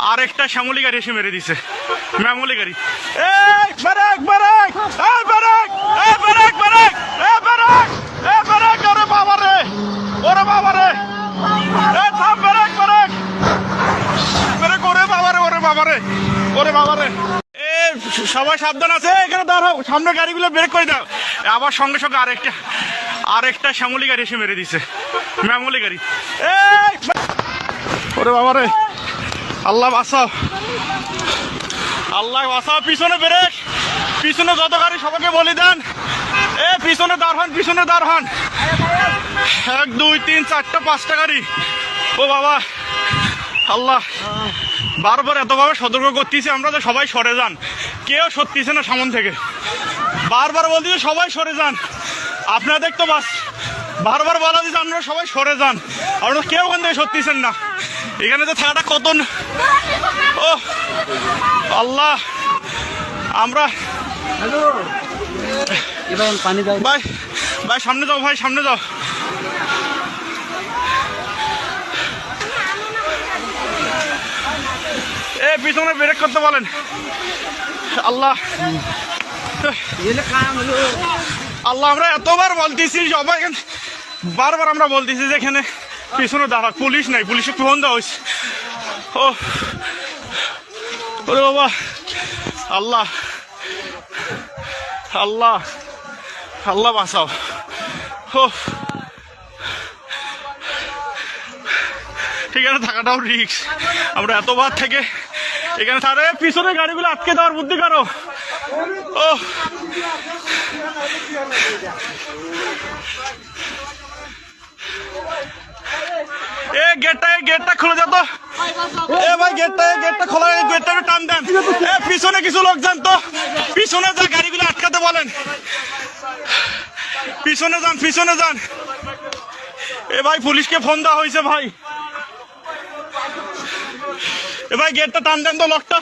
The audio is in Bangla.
আরেকটা শ্যামলি গাড়ি এসে মেরে দিছে। ম্যামলি গাড়ি। ওরে বাবা রে! ওরে বাবা রে! ওরে বাবা রে, ওরে বাবা রে! ওরে সবাই সাবধান আছে, এখানে দাঁড়াও, সামনে গাড়িগুলো ব্রেক করে দাও। আবার সঙ্গে সঙ্গে আরেকটা আরেকটা শ্যামলি গাড়ি এসে মেরে দিছে। ম্যামলি গাড়ি। ওরে বাবা রে! আল্লাহ বাঁচাও। আল্লাহ বাঁচাও, পিছনে ব্রেক। পিছনে যত গাড়ি সবাইকে বলি দেন। এ, পিছনে দাঁড় হন, পিছনে দাঁড় হন। এক, দুই, তিন, চারটা, পাঁচটা গাড়ি। ও বাবা, আল্লাহ। বারবার এতভাবে সতর্ক করতেছি আমরা যে সবাই সরে যান। কেউ সত্যিছে না সামন থেকে। বারবার বলতেছে সবাই সরে যান। আপনাদের তো বাস বারবার বলা দিচ্ছে আপনারা সবাই সরে যান। আপনারা কেউ ওখান থেকে সত্যিছেন না। এখানে তো থাকাটা কত ও, আল্লাহ। আমরা পানি দাও ভাই ভাই, সামনে যাও, ভাই, সামনে যাও। এ, পিছনে ব্রেক করতে বলেন। আল্লাহ। আল্লাহ, আমরা এতবার বলতেছি সবাই বারবার আমরা বলতেছি যে এখানে পিছনে দাঁড়া, পুলিশ নাই, পুলিশে ফোন দেওয়া হয়েছে। ও, ওরে বাবা, আল্লাহ আল্লাহ আল্লাহ বাঁচাও। ও, এখানে থাকাটাও রিক্স আমরা এতবার থেকে এখানে তারে পিছনে গাড়িগুলো আটকে দেওয়ার বুদ্ধি কারও। ও এ গেটটা গেটটা খুলে যা তো। এ ভাই গেটটা গেটটা খোলা গেটটা একটু টান দেন। এ, পিছনে কিছু লোক যান তো। পিছনে যা গাড়িগুলো আটকাতে বলেন। পিছনে যান পিছনে যান। এ ভাই, পুলিশকে ফোন দেওয়া হয়েছে ভাই। এ ভাই, গেটটা টান দেন তো লকটা